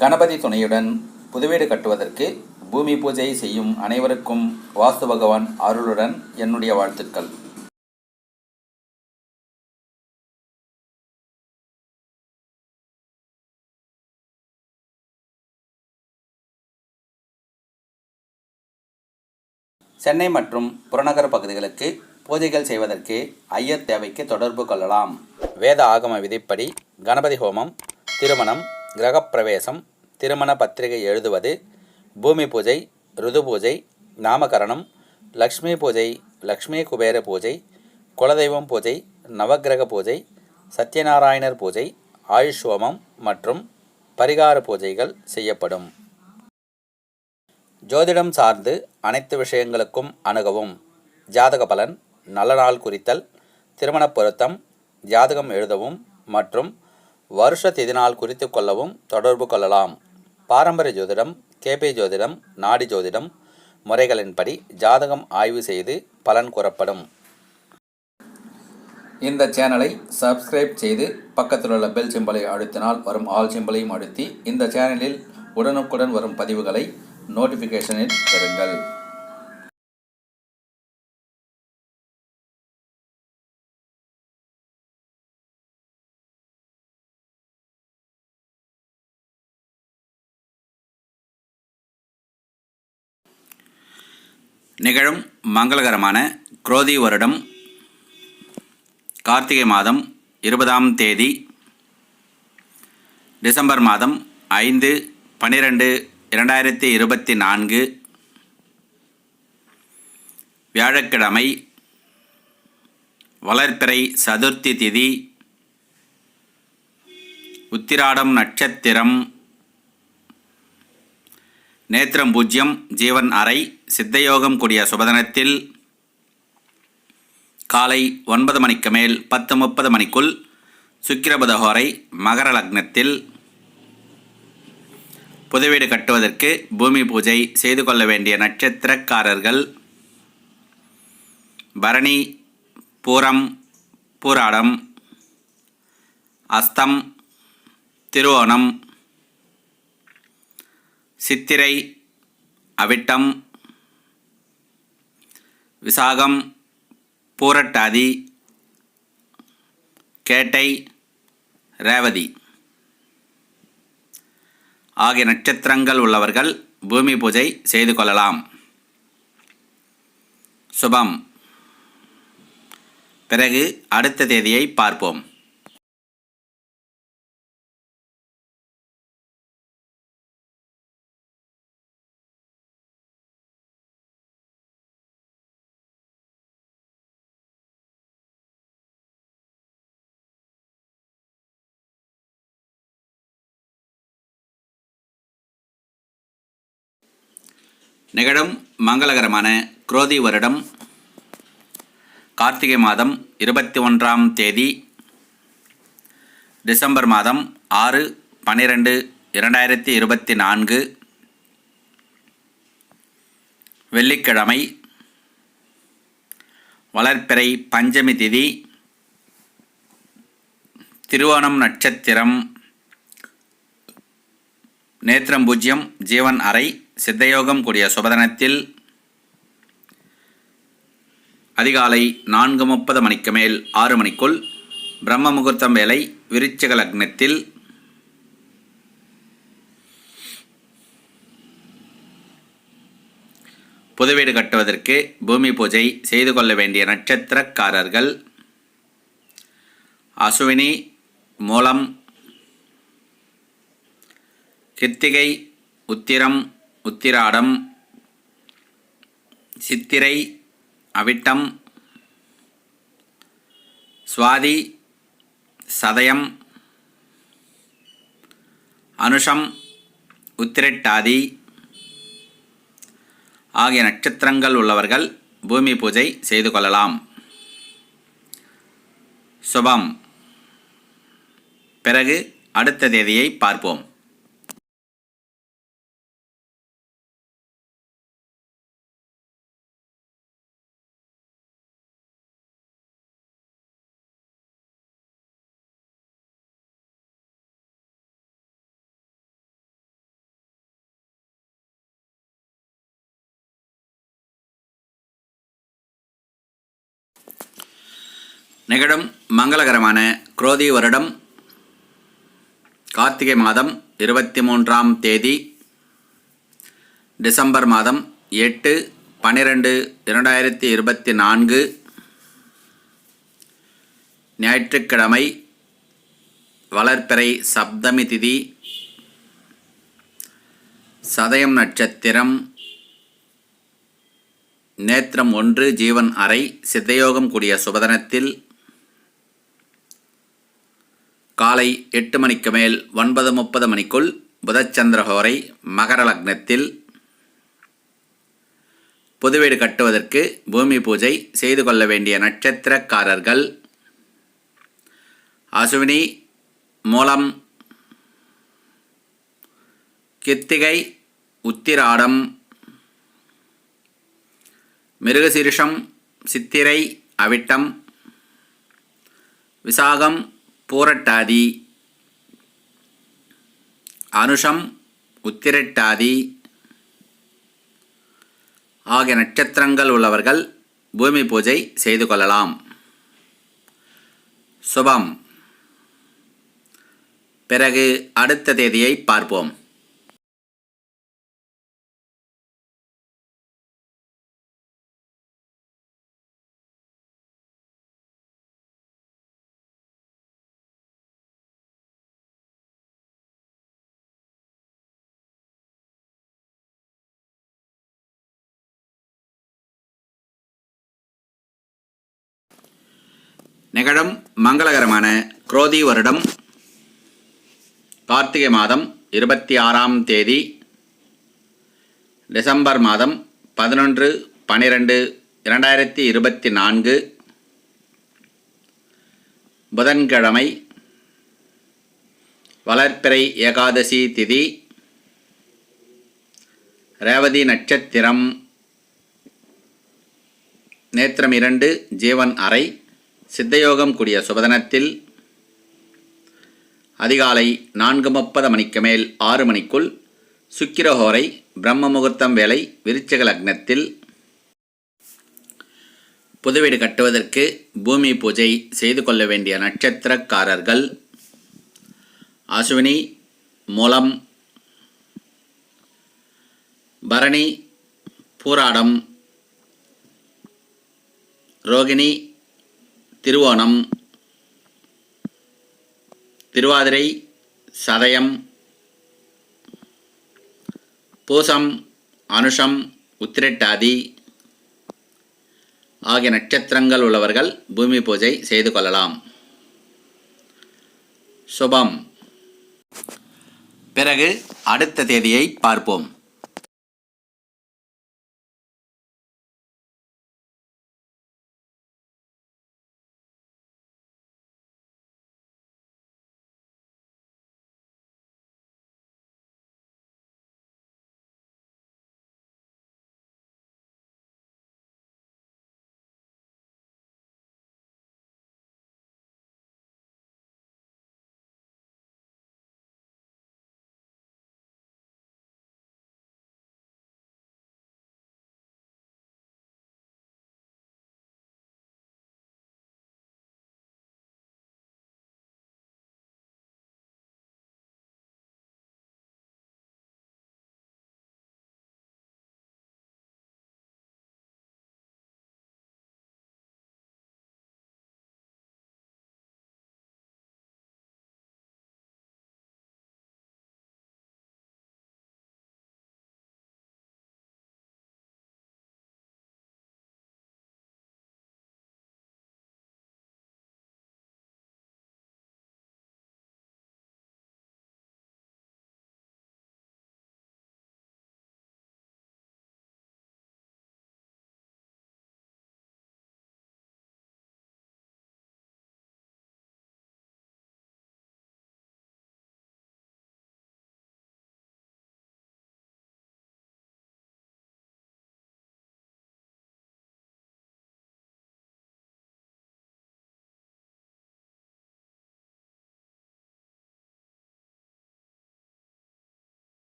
கணபதி துணையுடன் புதுவீடு கட்டுவதற்கு பூமி பூஜை செய்யும் அனைவருக்கும் வாஸ்து பகவான் அருளுடன் என்னுடைய வாழ்த்துக்கள். சென்னை மற்றும் புறநகர் பகுதிகளுக்கு பூஜைகள் செய்வதற்கு ஐயர் தேவைக்கு தொடர்பு கொள்ளலாம். வேத ஆகம விதிப்படி கணபதி ஹோமம் திருமணம் கிரகப்பிரவேசம் திருமண பத்திரிகை எழுதுவது பூமி பூஜை ருது பூஜை நாமகரணம் லக்ஷ்மி பூஜை லக்ஷ்மி குபேர பூஜை குலதெய்வம் பூஜை நவக்கிரக பூஜை சத்யநாராயணர் பூஜை ஆயுஷ் ஹோமம் மற்றும் பரிகார பூஜைகள் செய்யப்படும். ஜோதிடம் சார்ந்து அனைத்து விஷயங்களுக்கும் அணுகவும். ஜாதக பலன் நல்ல நாள் குறித்தல் திருமண பொருத்தம் ஜாதகம் எழுதவும் மற்றும் வருஷ திதி நாள் குறித்து கொள்ளவும் தொடர்பு கொள்ளலாம். பாரம்பரிய ஜோதிடம் கேபி ஜோதிடம் நாடி ஜோதிடம் முறைகளின்படி ஜாதகம் ஆய்வு செய்து பலன் கூறப்படும். இந்த சேனலை சப்ஸ்கிரைப் செய்து பக்கத்தில் உள்ள பெல் சிம்பலை அழுத்தினால் வரும் ஆல் சிம்பலையும் அழுத்தி இந்த சேனலில் உடனுக்குடன் வரும் பதிவுகளை நோட்டிஃபிகேஷனில் பெறுங்கள். நிகழும் மங்களகரமான குரோதி வருடம் கார்த்திகை மாதம் இருபதாம் தேதி டிசம்பர் மாதம் ஐந்து பன்னிரெண்டு இரண்டாயிரத்தி இருபத்தி நான்கு வியாழக்கிழமை வளர்ப்பிறை சதுர்த்தி திதி உத்திராடம் நட்சத்திரம் நேத்திரம் பூஜ்யம் ஜீவன் அறை சித்தயோகம் கூடிய சுபதனத்தில் காலை ஒன்பது மணிக்கு மேல் பத்து முப்பது மணிக்குள் சுக்கிரபுதஹோரை மகர லக்னத்தில் புதுவீடு கட்டுவதற்கு பூமி பூஜை செய்து கொள்ள வேண்டிய நட்சத்திரக்காரர்கள் பரணி பூரம் பூராடம் அஸ்தம் திருவோணம் சித்திரை அவிட்டம் விசாகம் பூரட்டாதி கேட்டை ரேவதி. ஆகிய நட்சத்திரங்கள் உள்ளவர்கள் பூமி பூஜை செய்து கொள்ளலாம். சுபம். பிறகு அடுத்த தேதியை பார்ப்போம். நிகழும் மங்களகரமான குரோதி வருடம் கார்த்திகை மாதம் இருபத்தி ஒன்றாம் தேதி டிசம்பர் மாதம் ஆறு பன்னிரெண்டு இரண்டாயிரத்தி இருபத்தி நான்கு வெள்ளிக்கிழமை வளர்ப்பிறை பஞ்சமி திதி திருவோணம் நட்சத்திரம் நேத்திரம் பூஜ்யம் ஜீவன் அறை சித்தயோகம் கூடிய சுபதனத்தில் அதிகாலை நான்கு முப்பது மணிக்கு மேல் ஆறு மணிக்குள் பிரம்ம முகூர்த்தம் வேலை விருச்சிக லக்னத்தில் புதுவீடு கட்டுவதற்கு பூமி பூஜை செய்து கொள்ள வேண்டிய நட்சத்திரக்காரர்கள் அசுவினி மூலம் கிருத்திகை உத்திரம் உத்திராடம் சித்திரை அவிட்டம் சுவாதி சதயம் அனுஷம் உத்திரட்டாதி ஆகிய நட்சத்திரங்கள் உள்ளவர்கள் பூமி பூஜை செய்து கொள்ளலாம். சுபம். பிறகு அடுத்த தேதியை பார்ப்போம். நிகழும் மங்களகரமான குரோதி வருடம் கார்த்திகை மாதம் இருபத்தி மூன்றாம் தேதி டிசம்பர் மாதம் எட்டு பன்னிரெண்டு இரண்டாயிரத்தி இருபத்தி நான்கு ஞாயிற்றுக்கிழமை வளர்ப்பிறை சப்தமி திதி சதயம் நட்சத்திரம் நேத்திரம் ஒன்று ஜீவன் அறை சித்தயோகம் கூடிய சுபதனத்தில் காலை எட்டு மணிக்கு மேல் ஒன்பது முப்பது மணிக்குள் புதச்சந்திரகோரை மகர லக்னத்தில் புதுவீடு கட்டுவதற்கு பூமி பூஜை செய்து கொள்ள வேண்டிய நட்சத்திரக்காரர்கள் அசுவினி மூலம் கித்திகை உத்திராடம் மிருகசீரிஷம் சித்திரை அவிட்டம் விசாகம் பூரட்டாதி அனுஷம் உத்திரட்டாதி. ஆகிய நட்சத்திரங்கள் உள்ளவர்கள் பூமி பூஜை செய்து கொள்ளலாம். சுபம். பிறகு அடுத்த தேதியை பார்ப்போம். நிகழம் மங்களகரமான குரோதி வருடம் கார்த்திகை மாதம் இருபத்தி ஆறாம் தேதி டிசம்பர் மாதம் பதினொன்று பனிரெண்டு இரண்டாயிரத்தி இருபத்தி நான்கு புதன்கிழமை வளர்ப்பிறை ஏகாதசி திதி ரேவதி நட்சத்திரம் நேத்திரம் இரண்டு ஜீவன் அறை சித்தயோகம் கூடிய சுபதனத்தில் அதிகாலை நான்கு முப்பது மணிக்கு மேல் ஆறு மணிக்குள் சுக்கிரஹோரை பிரம்ம முகூர்த்தம் வேலை விருச்சக லக்னத்தில் புதுவீடு கட்டுவதற்கு பூமி பூஜை செய்து கொள்ள வேண்டிய நட்சத்திரக்காரர்கள் அஸ்வினி மூலம் பரணி பூராடம் ரோகிணி திருவோணம் திருவாதிரை சதயம் பூசம் அனுஷம் உத்திரட்டாதி ஆகிய நட்சத்திரங்கள் உள்ளவர்கள் பூமி பூஜை செய்து கொள்ளலாம். சுபம். பிறகு அடுத்த தேதியை பார்ப்போம்.